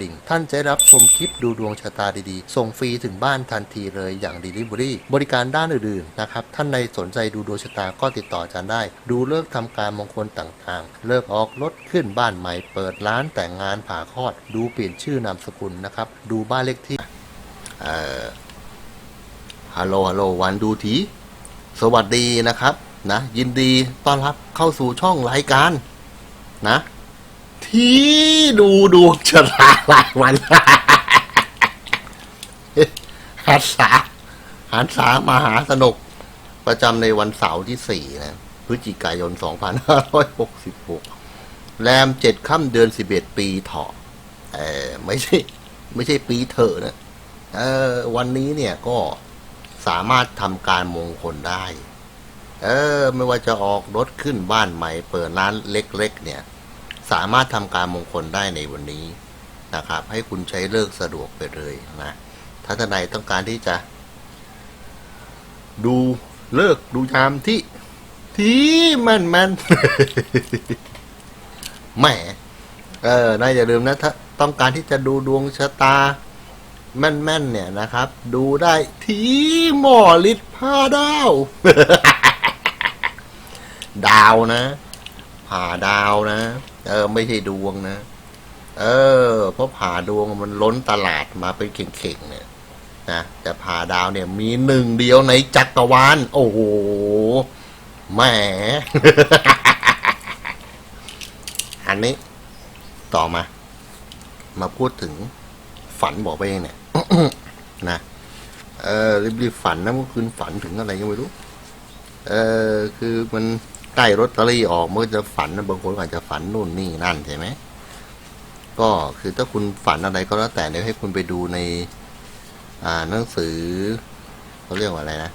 ดิ่ง ท่านจะรับชมคลิปดูดวงชะตาดีๆ ส่งฟรีถึงบ้านทันทีเลยอย่าง Delivery บริการด้านอื่นๆนะครับ ท่านใดสนใจดูดวงชะตาก็ติดต่ออาจารย์ได้ ดูเลิกษ์ทำการมงคลต่างๆ เลิกออกรถขึ้นบ้านใหม่ เปิดร้านแต่งงานผ่าคลอด ดูเปลี่ยนชื่อนามสกุลนะครับ ดูบ้านเลขที่เอ่อฮัลโหลฮัลโหลวันดูที สวัสดีนะครับนะยินดีต้อนรับเข้าสู่ช่องรายการนะ ที่ดูดวงชะตารายวันหันษาหันษามหาสนุก ประจำในวันเสาร์ที่สี่นะ พฤศจิกายน 2566 แรมเจ็ดค่ำเดือน11ปีเถาะเออไม่ใช่ ไม่ใช่ปีเถอะนะเออวันนี้เนี่ยก็สามารถทำการมงคลได้ เออ ไม่ว่าจะออกรถขึ้นบ้านใหม่ เปิดร้านเล็ก ๆ เนี่ย สามารถทำการมงคลได้ในวันนี้นะครับ ให้คุณใช้เลิกสะดวกไปเลยนะถ้าท่านใดต้องการที่จะ ดูเลิกดูยามที่ ที่แม่นแม่นแหมเออน่าอย่าลืมนะถ้าต้องการที่จะดูดวงชะตา แม่นๆเนี่ยนะครับ ดูได้ที่หมอฤทธิ์พาดาว ดาวนะผ่าดาวนะ เออ ไม่ใช่ดวงนะ เออ เพราะผ่าดวงมันล้นตลาดมาเป็นเข่งๆเนี่ยนะแต่ผ่าดาวเนี่ย มีหนึ่งเดียวในจักรวาลโอ้โหแหมอันนี้ ต่อมา มาพูดถึงฝันบอกไปเองเนี่ยนะเออรีบๆฝันนะเมื่อคืนฝันถึงอะไรก็ไม่รู้ เออคือมัน ล้รถตอรี่ออกเมื่อจะฝันบางคนอาจจะฝันนู่นนี่นั่นใช่ไหมก็คือถ้าคุณฝันอะไรก็แล้วแต่เดี๋ยวให้คุณไปดูใน อ่าหนังสือเขาเรียกว่าอะไรนะ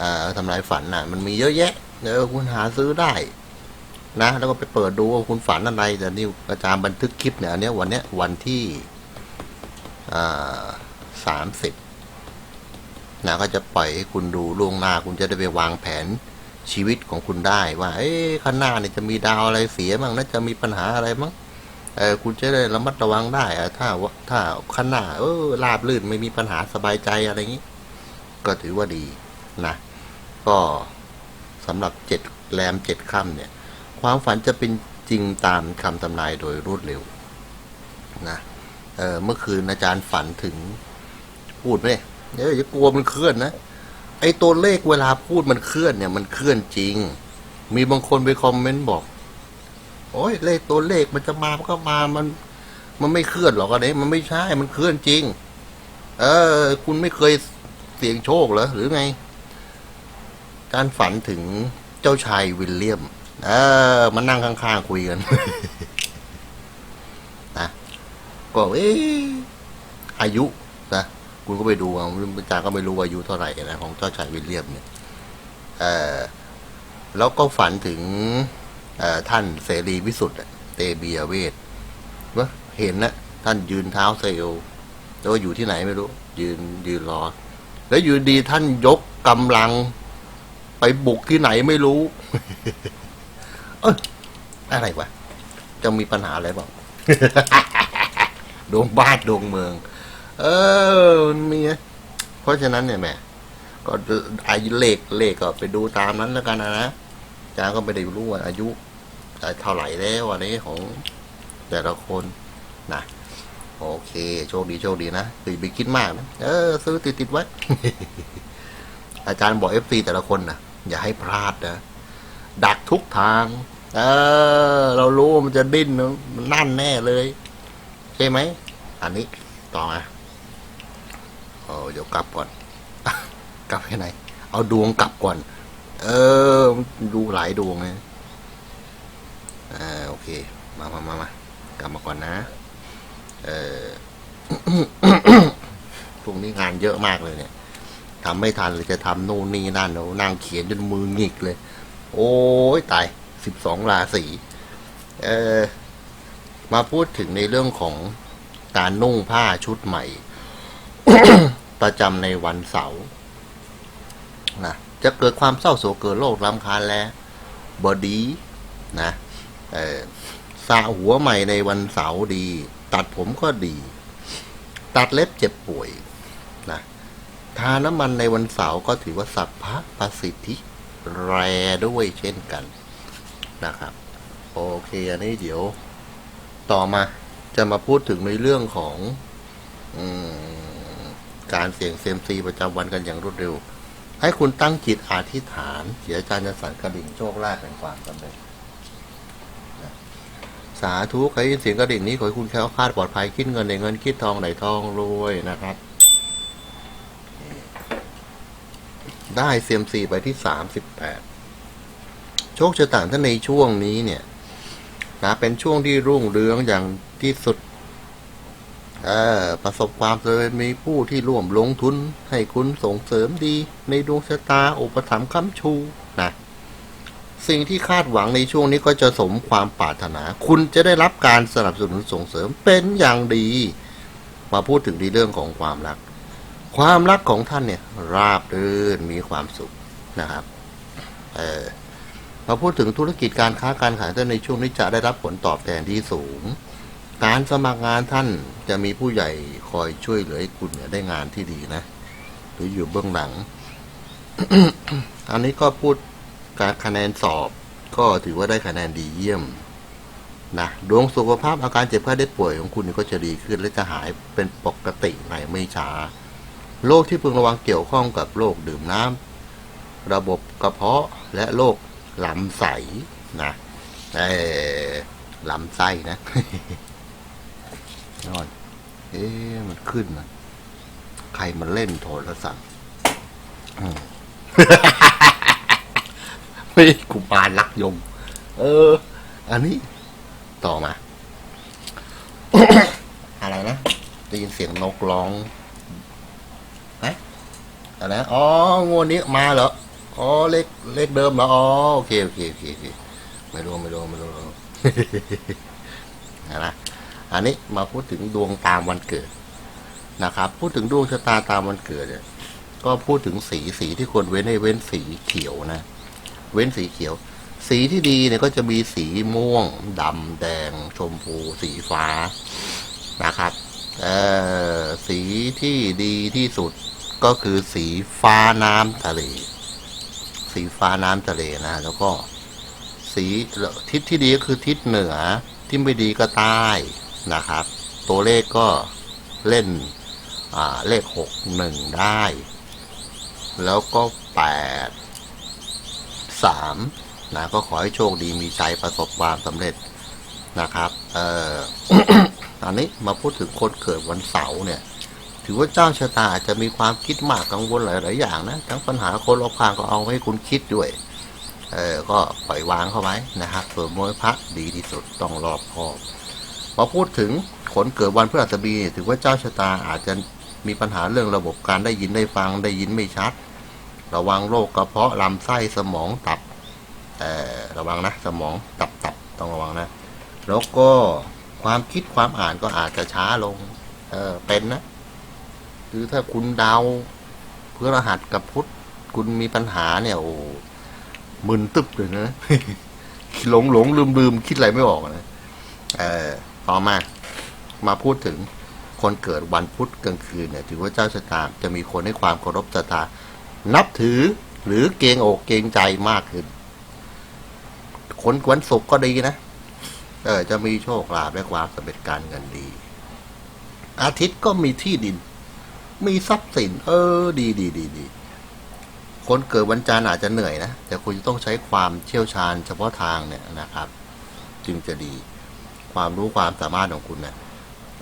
อ่าทำลายฝันน่ะ มันมีเยอะแยะเดี๋ยวคุณหาซื้อได้ นะแล้วก็ไปเปิดดูว่าคุณฝันอะไรแต่นี่อาจารย์บันทึกคลิปเนี่ยอันนี้วันเนี้ยวันที่สามสิบนะก็จะปล่อยให้คุณดูล่วงหน้าคุณจะได้ไปวางแผน ชีวิตของคุณได้ว่า เอ๊ะข้างหน้าเนี่ยจะมีดาวอะไรเสียบ้งนะจะมีปัญหาอะไรมั้งเออคุณจะได้ระมัดระวังได้อะถ้าว่าถ้าข้างหน้าเออราบลื่นไม่มีปัญหาสบายใจอะไรอย่างนี้ ก็ถือว่าดีนะ ก็สำหรับเจ็ดแรมเจ็ดค่ำเนี่ย ความฝันจะเป็นจริงตามคำทำนายโดยรวดเร็วนะเออเมื่อคืนอาจารย์ฝันถึงพูดไหมเดี๋ยวอย่ากลัวมันเคลื่อนนะ อ้ตัวเลขเวลาพูดมันเคลื่อนเนี่ย มันเคลื่อนจริง มีบางคนไปคอมเมนต์บอก โอ้ยเลขตัวเลขมันจะมามันก็มามัน มันไม่เคลื่อนหรอกอันนี้มันไม่ใช่มันเคลื่อนจริง เออ คุณไม่เคยเสี่ยงโชคเหรอหรือไง การฝันถึงเจ้าชายวิลเลียม เออมานั่งข้างๆคุยกันนะก็เอ๊อายุนะ คุณก็ไปดูเอาอาจาก็ไม่รู้ว่าอายุเท่าไหร่นะของเจ้าชายวิลเลียมเนี่ยเออแล้วก็ฝันถึงเอ่อท่านเสรีวิสุทธิ์เตเบียเวทว่าเห็นนะท่านยืนเท้าเซลแล้วอยู่ที่ไหนไม่รู้ ยืนยืนรอ แล้วอยู่ดีท่านยกกำลัง ไปบุกที่ไหนไม่รู้ เอยอะไรวะจะมีปัญหาอะไรบ้างดวงบ้านดวงเมือง เออมันมีเพราะฉะนั้นเนี่ยแหม่ก็อายุเลขเลขก็ไปดูตามนั้นแล้วกันนะนะอาจารย์ก็ไม่ได้รู้ว่าอายุเท่าไหร่แล้วอันนี้ของแต่ละคนนะโอเค โชคดีโชคดีนะอย่าไปคิดมากนะเออ ซื้อติดติดไว้ อาจารย์บอกเอฟซีแต่ละคนนะอย่าให้พลาดนะดักทุกทาง เออ เรารู้ว่ามันจะดิ้นนะมันนั่นแน่เลย ใช่ไหม อันนี้ต่อมา เออเดี๋ยวกลับก่อน กลับไปไหน เอาดวงกลับก่อน เออ ดูหลายดวงนะอ่าโอเค มามามามากลับมาก่อนนะ เออพรุ่งนี้งานเยอะมากเลยเนี่ยทำไม่ทันเลยจะทำนู่นนี่นั่นโอ้นั่งเขียนจนมือหงิกเลย โอ้ยตายสิบสองราศีเออมาพูดถึงในเรื่องของการนุ่งผ้าชุดใหม่ ประจำในวันเสาร์นะจะเกิดความเศร้าโศกเกิดโรครำคาญแล้วบอดีนะเออสระหัวใหม่ในวันเสาร์ดี ตัดผมก็ดี ตัดเล็บเจ็บป่วยนะทาน้ำมันในวันเสาร์ก็ถือว่าสัพพะประสิทธิแรด้วยเช่นกันนะครับ โอเค อันนี้เดี๋ยว ต่อมาจะมาพูดถึงในเรื่องของอม การเสี่ยงเซมซีประจำวันกันอย่างรวดเร็ว ให้คุณตั้งจิตอธิษฐานเดี๋ยวอาจารจะสั่นกระดิ่งโชคลาภแห่งความสำเร็จสาธุใครยินเสียงกระดิ่งนี้ขอให้คุณแคล้วคลาดปลอดภัยคิดเงินในเงินคิดทองไหนทองรวยนะครับ ได้เซมซีไปที่สามสิบแปดโชคชะตาท่านในช่วงนี้เนี่ยนะเป็นช่วงที่รุ่งเรืองอย่างที่สุด เออประสบความสำเร็จมีผู้ที่ร่วมลงทุน ให้คุณส่งเสริมดี ในดวงชะตาอุปถัมภ์ค้ำชูนะสิ่งที่คาดหวังในช่วงนี้ก็จะสมความปรารถนา คุณจะได้รับการสนับสนุนส่งเสริมเป็นอย่างดี มาพูดถึงในเรื่องของความรัก ความรักของท่านเนี่ย ราบรื่นมีความสุขนะครับเออมาพูดถึงธุรกิจการค้าการขายท่านในช่วงนี้จะได้รับผลตอบแทนที่สูง การสมัครงานท่านจะมีผู้ใหญ่คอยช่วยเหลือให้คุณเนี่ยได้งานที่ดีนะ หรืออยู่เบื้องหลัง อันนี้ก็พูดการคะแนนสอบก็ถือว่าได้คะแนนดีเยี่ยมนะดวงสุขภาพอาการเจ็บไข้ได้ป่วยของคุณก็จะดีขึ้นและจะหายเป็นปกติในไม่ช้าโรคที่พึงระวังเกี่ยวข้องกับโรคดื่มน้ำระบบกระเพาะและโรคลำใสนะเออลำไส้นะ นอน เอ๊ะมันขึ้นนะใครมันเล่นโทรศัพท์อืมเฮ้ยกูปานรักยม เออ อันนี้ ต่อมา อะไรนะได้ยินเสียงนกร้องฮะอะไรนะอ๋องวดนี้มาเหรอ อ๋อ เลขเลขเดิมเหรอ อ๋อ โอเค โอเค โอเค ไม่รู้ ไม่รู้ ไม่รู้ อันนี้มาพูดถึงดวงตามวันเกิดนะครับ พูดถึงดวงชะตาตามวันเกิดเนี่ยก็พูดถึงสีสีที่ควรเว้นให้เว้นสีเขียวนะ เว้นสีเขียว สีที่ดีเนี่ยก็จะมีสีม่วงดำแดง ชมพู สีฟ้านะครับเอ่อสีที่ดีที่สุดก็คือสีฟ้าน้ำทะเล สีฟ้าน้ำทะเลนะ แล้วก็ สีทิศที่ดีก็คือทิศเหนือที่ไม่ดีก็ใต้ นะครับ ตัวเลขก็เล่นเลขหกหนึ่งได้ แล้วก็แปดสามนะ ก็ขอให้โชคดีมีใจประสบความสำเร็จนะครับ เอ่ออันนี้มาพูดถึงคนเกิดวันเสาร์เนี่ย ถือว่าเจ้าชะตาอาจจะมีความคิดมากกังวลหลาย ๆ อย่างนะ ทั้งปัญหาคนรอบข้างก็เอาให้คุณคิดด้วย เออ ก็ปล่อยวางเข้าไว้นะครับส่วนมวยพระดีที่สุดต้องรอบคอบ มาพูดถึงคนเกิดวันพฤหัสบดีถือว่าเจ้าชะตาอาจจะมีปัญหาเรื่องระบบการได้ยินได้ฟังได้ยินไม่ชัด ระวังโรคกระเพาะลำไส้สมองตับเออระวังนะสมองตับตับต้องระวังนะ แล้วก็ความคิดความอ่านก็อาจจะช้าลง เออเป็นนะหรือถ้าคุณเดาวเพื่อรหัสกับพุทธคุณมีปัญหาเนี่ยโอ้มึนตึ๊บเลยนะหลงหลงลืมลืมคิดอะไรไม่ออกนะเออ ต่อมามาพูดถึงคนเกิดวันพุธกลางคืนเนี่ยถือว่าเจ้าชะตาจะมีคนให้ความเคารพศรัทธานับถือหรือเกงอกเกงใจมากขึ้น คนวันศุกร์ก็ดีนะ เออจะมีโชคลาภและความสำเร็จการเงินดี อาทิตย์ก็มีที่ดิน มีทรัพย์สิน เออ ดีดีดีดีคนเกิดวันจันทร์อาจจะเหนื่อยนะ แต่คุณจะต้องใช้ความเชี่ยวชาญเฉพาะทางเนี่ยนะครับ จึงจะดี ความรู้ความสามารถของคุณนะ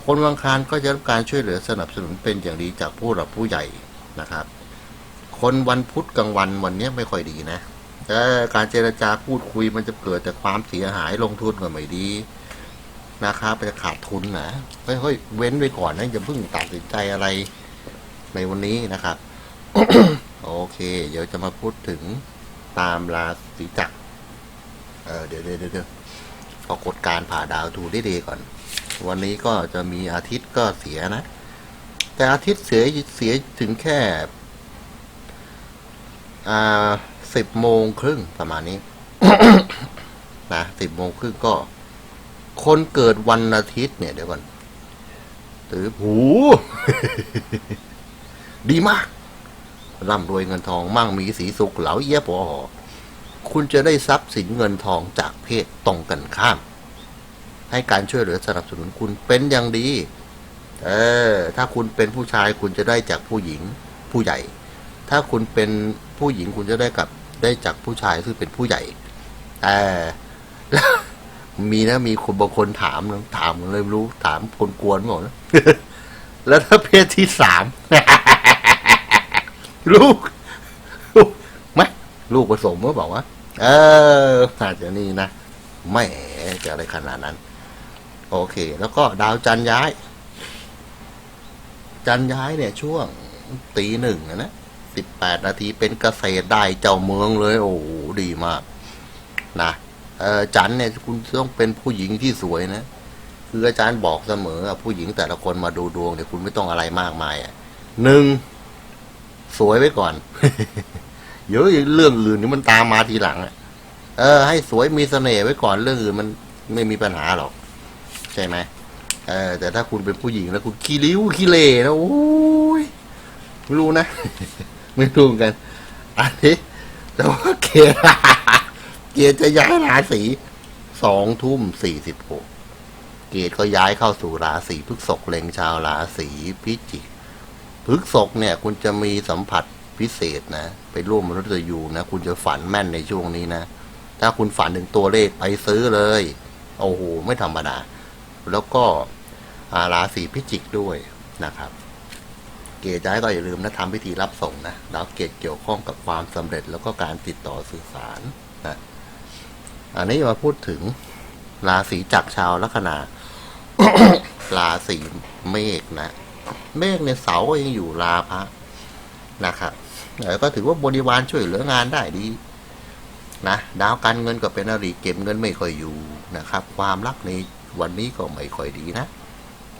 คนวังคารก็จะรับการช่วยเหลือสนับสนุนเป็นอย่างดีจากผู้หลักผู้ใหญ่นะครับ คนวันพุธกลางวันวันนี้ไม่ค่อยดีนะการเจรจาพูดคุยมันจะเกิดแต่ความเสียหายลงทุนก็ไม่ดีนะครับจะขาดทุนนะค่อยเว้นไว้ก่อนนะอย่าเพิ่งตัดสินใจอะไรในวันนี้นะครับ โอเค เดี๋ยวจะมาพูดถึงตามราศีจักรเออเดี๋ยวเดี๋ยวเดี๋ยว ปรากฏการผ่าดาวทูได้ดีก่อน วันนี้ก็จะมีอาทิตย์ก็เสียนะ แต่อาทิตย์เสียเสียถึงแค่อ่าสิบโมงครึ่งประมาณนี้นะสิบโมงครึ่งก็ คนเกิดวันอาทิตย์เนี่ยเดี๋ยวก่อนถือหู ดีมากร่ำรวยเงินทองมั่งมีสีสุขเหลาเยี่ยปอหอ คุณจะได้ทรัพย์สินเงินทองจากเพศตรงกันข้าม ให้การช่วยเหลือสนับสนุนคุณเป็นอย่างดี เออ ถ้าคุณเป็นผู้ชายคุณจะได้จากผู้หญิงผู้ใหญ่ ถ้าคุณเป็นผู้หญิงคุณจะได้กับได้จากผู้ชายซึ่งเป็นผู้ใหญ่ แต่มีนะมีคนบางคนถามนะถามเลยรู้ถามคนกวนบอกนะแล้วถ้าเพศที่สามลูกลูกไหมลูกผสมเมื่อบอกว่า เอออาจจะนี่นะไม่จะอะไรขนาดนั้น โอเค แล้วก็ดาวจันย้าย จันย้ายเนี่ยช่วงตีหนึ่งนะสิบแปดนาทีเป็นเกษตรได้เจ้าเมืองเลย โอ้โหดีมาก นะเออจันเนี่ยคุณต้องเป็นผู้หญิงที่สวยนะ คืออาจารย์บอกเสมอผู้หญิงแต่ละคนมาดูดวงเนี่ยคุณไม่ต้องอะไรมากมายอะหนึ่งสวยไว้ก่อน เยอะเรื่องอื่นนี่มันตามมาทีหลังอะเออ ให้สวยมีเสน่ห์ไว้ก่อนเรื่องอื่นมันไม่มีปัญหาหรอก ใช่ไหมเออ แต่ถ้าคุณเป็นผู้หญิงแล้วคุณขี้ริ้วขี้เล่นะโอ้ยไม่รู้นะ ไม่รู้เหมือนกัน อันนี้แต่ว่าเกียร์เกียร์จะย้ายราศีสองทุ่มสี่สิบหกเกตก็ย้ายเข้าสู่ราศีพฤษภเล็งชาวราศีพิจิกพฤษภเนี่ย คุณจะมีสัมผัสพิเศษนะ ไปร่วมมนุษย์ยูนะคุณจะฝันแม่นในช่วงนี้นะ ถ้าคุณฝันถึงตัวเลขไปซื้อเลยโอ้โหไม่ธรรมดา แล้วก็าราศีพิจิกด้วยนะครับ เกตย้ายก็อย่าลืมนะทำพิธีรับส่งนะดาวเกตเกี่ยวข้องกับความสำเร็จแล้วก็การติดต่อสื่อสารนะอันนี้มาพูดถึงราศีจักรชาวลัคนาราศีเมษนะ เมษเนี่ยเสาก็ยังอยู่ราพะนะครับ ก็ถือว่าบริวารช่วยเหลืองานได้ดีนะดาวการเงินก็เป็นอริเก็บเงินไม่ค่อยอยู่นะครับ ความรักในวันนี้ก็ไม่ค่อยดีนะ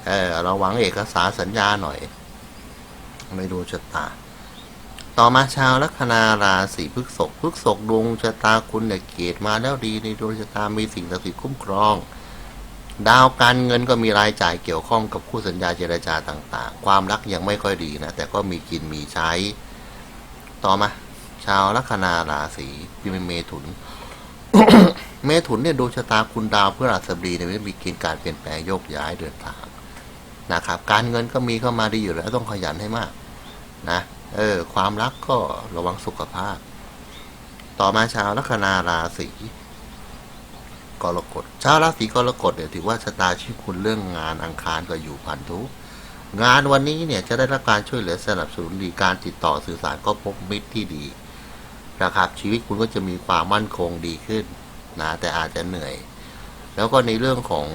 เออระวังเอกสารสัญญาหน่อย ไม่ดูชะตา ต่อมาชาวลัคนาราศีพฤษภพฤษภดวงชะตาคุณเนี่ยเกตมาแล้วดีในดวงชะตามีสิ่งศักดิ์สิทธิ์คุ้มครอง ดาวการเงินก็มีรายจ่ายเกี่ยวข้องกับคู่สัญญาเจรจาต่าง ๆ ความรักยังไม่ค่อยดีนะแต่ก็มีกินมีใช้ ต่อมา ชาวลัคนาราศีพิมเมถุน เมถุนเนี่ยดวงชะตาคุณดาวเพื่อราศบดีเนี่ยมีเกณฑ์การเปลี่ยนแปลงโยกย้ายเดินทางนะครับ การเงินก็มีเข้ามาดีอยู่แล้วต้องขยันให้มาก นะ เออ ความรักก็ระวังสุขภาพ ต่อมาชาวลัคนาราศีกรกฎชาวราศีกรกฎเนี่ยถือว่าชะตาชีวิตคุณเรื่องงานอังคารก็อยู่พันธุ งานวันนี้เนี่ยจะได้รับการช่วยเหลือสนับสนุนดีการติดต่อสื่อสารก็พบมิตรที่ดีนะครับชีวิตคุณก็จะมีความมั่นคงดีขึ้นนะแต่อาจจะเหนื่อย แล้วก็ในเรื่องของ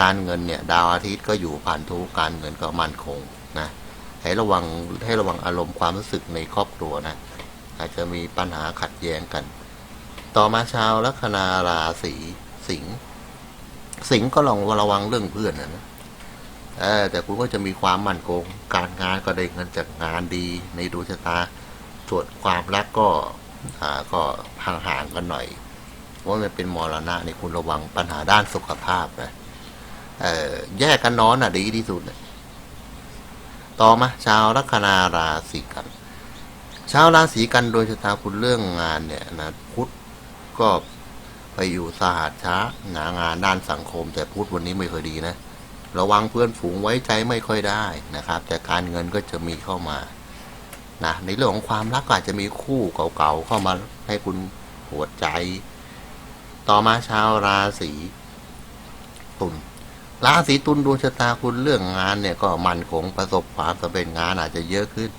การเงินเนี่ยดาวอาทิตย์ก็อยู่พันธุกการเงินก็มั่นคงนะให้ระวังให้ระวังอารมณ์ความรู้สึกในครอบครัวนะอาจจะมีปัญหาขัดแย้งกัน ต่อมาชาวลัคนาราศีสิงสิงก็ลองระวังเรื่องเพื่อนนะ แต่คุณก็จะมีความมั่นคง การงานก็ได้เงินจากงานดีในดวงชะตาส่วนความรักก็ก็ห่างๆกันหน่อยเพรามันเป็นมรณะในคุณระวังปัญหาด้านสุขภาพนะแยกกันนอนอะดีที่สุดนะต่อมาชาวลัคนาราศีกัน ชาวราศีกันโดยชะตาคุณเรื่องงานเนี่ยนะพุธก็ไปอยู่สหัสช้าหนางานด้านสังคม แต่พุธวันนี้ไม่ค่อยดีนะ ระวังเพื่อนฝูงไว้ใจไม่ค่อยได้นะครับ แต่การเงินก็จะมีเข้ามานะในเรื่องของความรักอาจจะมีคู่เก่าๆเข้ามาให้คุณปวดใจ ต่อมาชาวราศีตุลราศีตุลดวงชะตาคุณเรื่องงานเนี่ยก็มันคงประสบความสำเร็จงานอาจจะเยอะขึ้น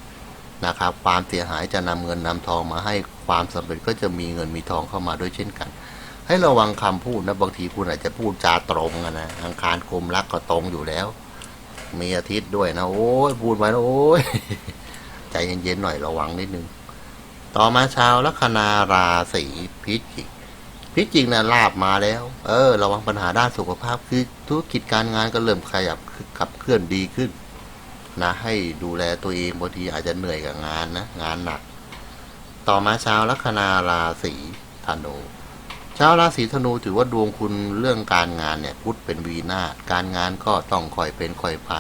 นะครับ ความเสียหายจะนำเงินนำทองมาให้ความสำเร็จก็จะมีเงินมีทองเข้ามาด้วยเช่นกัน ให้ระวังคำพูดนะบางทีคุณอาจจะพูดจาตรงอะนะอังคารกลมรักก็ตรงอยู่แล้ว มีอาทิตย์ด้วยนะโอ้ยพูดไปแล้วโอ้ยใจเย็นๆหน่อยระวังนิดนึง ต่อมาชาวลัคนาราศีพิจิกพิจิกนะลาบมาแล้ว เออ ระวังปัญหาด้านสุขภาพคือธุรกิจการงานก็เริ่มขยับขับเคลื่อนดีขึ้น นะ ให้ดูแลตัวเองบางทีอาจจะเหนื่อยกับงานนะ งานหนัก ต่อมาชาวลัคนาราศีธนู ชาวราศีธนูถือว่าดวงคุณเรื่องการงานเนี่ยพุธเป็นวีนาศการงานก็ต้องคอยเป็นคอยไป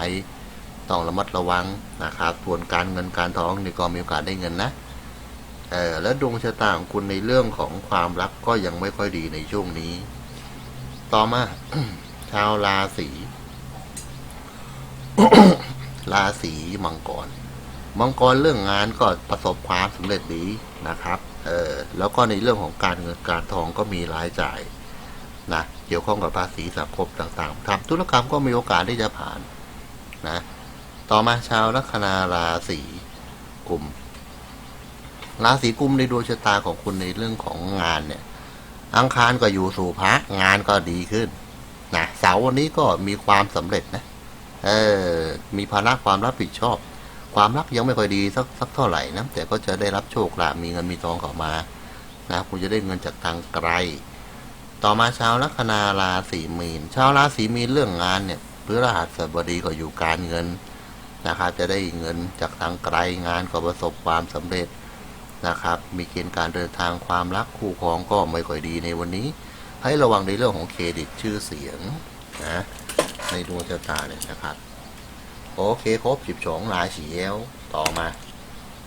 ต้องระมัดระวังนะครับส่วนการเงินการทองนี่ก็มีโอกาสได้เงินนะเออแล้วดวงชะตาของคุณในเรื่องของความรักก็ยังไม่ค่อยดีในช่วงนี้ ต่อมาชาวราศีราศีมังกร มังกรเรื่องงานก็ประสบความสำเร็จดีนะครับ เออแล้วก็ในเรื่องของการเงินการทองก็มีรายจ่ายนะเกี่ยวข้องกับภาษีสังคมต่างๆทำธุรกรรมก็มีโอกาสที่จะผ่านนะต่อมาชาวลัคนาราศีกุมราศีกุมในดวงชะตาของคุณในเรื่องของงานเนี่ย อังคารก็อยู่สู่พระงานก็ดีขึ้นนะเสาร์วันนี้ก็มีความสำเร็จนะเออมีภาระความรับผิดชอบ ความรักยังไม่ค่อยดีสักสักเท่าไหร่นะแต่ก็จะได้รับโชคลาภมีเงินมีทองเข้ามานะคุณจะได้เงินจากทางไกล ต่อมาชาวลัคนาราศีมีนชาวราศีมีนเรื่องงานเนี่ยพฤหัสบดีก็อยู่การเงินนะครับจะได้เงินจากทางไกลงานก็ประสบความสำเร็จนะครับ มีเกณฑ์การเดินทางความรักคู่ครองก็ไม่ค่อยดีในวันนี้ ให้ระวังในเรื่องของเครดิตชื่อเสียงนะในดวงชะตาเนี่ยนะครับ โอเคครบสิบสองราศีแล้วต่อมา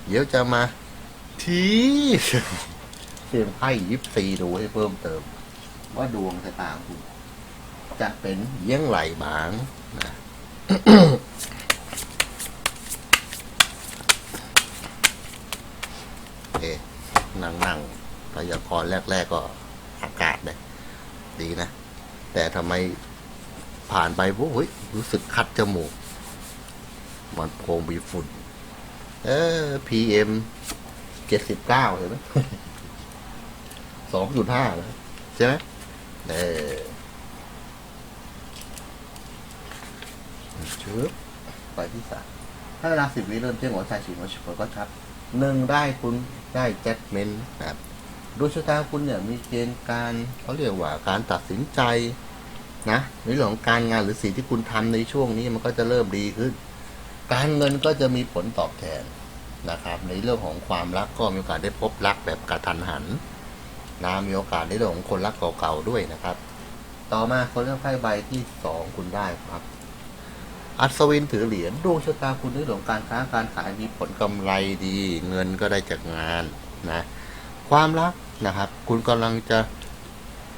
เดี๋ยวจะมา ทีเสียงไพ่ยิปซีดูให้เพิ่มเติม ว่าดวงชะตาคุณจะเป็นเยี่ยงไรบ้างนะโอเคนั่งนั่งพยากรณ์แรก ๆ ก็อากาศเลยดีนะ แต่ทำไมผ่านไปปุ๊บเฮ้ยรู้สึกคัดจมูก มันคงมีฝุ่น เออ PM เจ็ดสิบเก้าเห็นไหมสองจุดห้าแล้วใช่ไหมเออชึบไปที่สามถ้าเวลาสิบวิเริ่มเที่ยงหัวชายฉีดหัวฉุกก็ชัดหนึ่งได้คุณได้แจ็คเมนนะครับดวงชะตาคุณเนี่ยมีเกณฑ์การเขาเรียกว่าการตัดสินใจนะในเรื่องของการงานหรือสิ่งที่คุณทำในช่วงนี้มันก็จะเริ่มดีขึ้น การเงินก็จะมีผลตอบแทนนะครับ ในเรื่องของความรักก็มีโอกาสได้พบรักแบบกระทันหันนะมีโอกาสในเรื่องของคนรักเก่าๆด้วยนะครับ ต่อมาคนเลือกไพ่ใบที่สองคุณได้ครับ อัศวินถือเหรียญดวงชะตาคุณในเรื่องของการค้าการขายมีผลกำไรดี เงินก็ได้จากงานนะ ความรักนะครับ คุณกำลังจะ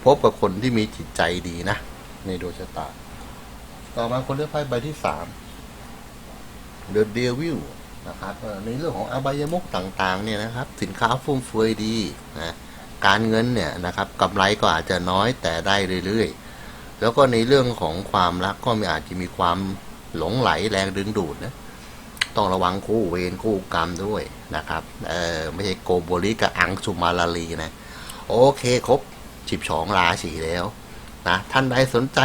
พบกับคนที่มีจิตใจดีนะ ในดวงชะตา ต่อมาคนเลือกไพ่ใบที่สาม The Devil นะครับในเรื่องของอบายมุกต่างๆเนี่ยนะครับ สินค้าฟุ่มเฟือยดีนะการเงินเนี่ยนะครับกำไรก็อาจจะน้อยแต่ได้เรื่อยๆ แล้วก็ในเรื่องของความรักก็มีอาจจะมีความหลงไหลแรงดึงดูดนะต้องระวังคู่เวรคู่กรรมด้วยนะครับเออไม่ใช่โกโบริกับอังสุมาลาลีนะโอเคครบสิบสองราศีแล้วนะท่านใดสนใจ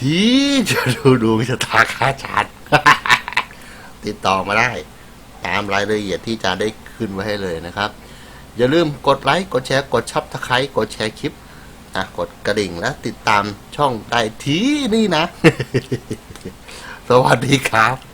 ที่จะดูดวงชะตาค้าชาติ ติดต่อมาได้ ตามรายละเอียดที่จะได้ขึ้นไว้ให้เลยนะครับ อย่าลืมกดไลค์กดแชร์กดชับตะไคร้กดแชร์คลิปนะกดกระดิ่งและติดตามช่องได้ที่นี่นะ สวัสดีครับ